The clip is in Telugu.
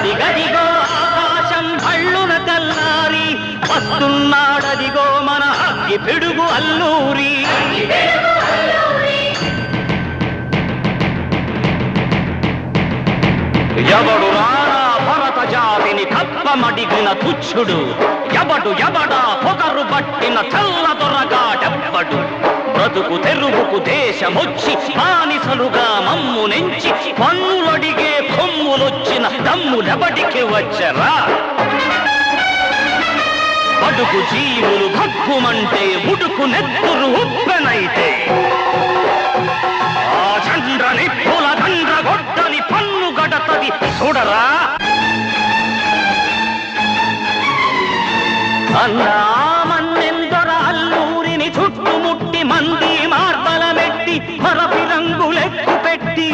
అదిగదిగో ఆకాశం భళ్ళున తెల్లారి వస్తున్నాడదిగో మన అగ్గి పిడుగు అల్లూరి. ఎవడు రారా భరత జాతిని కప్పమడిగిన తుచ్చుడు ఎవడు ఎవడా పొగరు పట్టిన చల్లదొరగాడెవ్వడు బ్రతుకు తెరుగుకు దేశమొచ్చి బానిసలుగా మమ్ము నెంచి పన్ను వచ్చిన దమ్ములెబడికి వచ్చరా? బడుగు జీవులు భగ్గుమంటే ఉడుకు నెత్తురు ఉబ్బెనైతే ఆ చండ్రని పుల దండ్ర గొడ్డని పన్ను గడతది చూడరా? అన్నామన్నెందర అల్లూరిని చుట్టుముట్టి మంది మార్బల మెట్టి మరపి రంగులెక్కు పెట్టి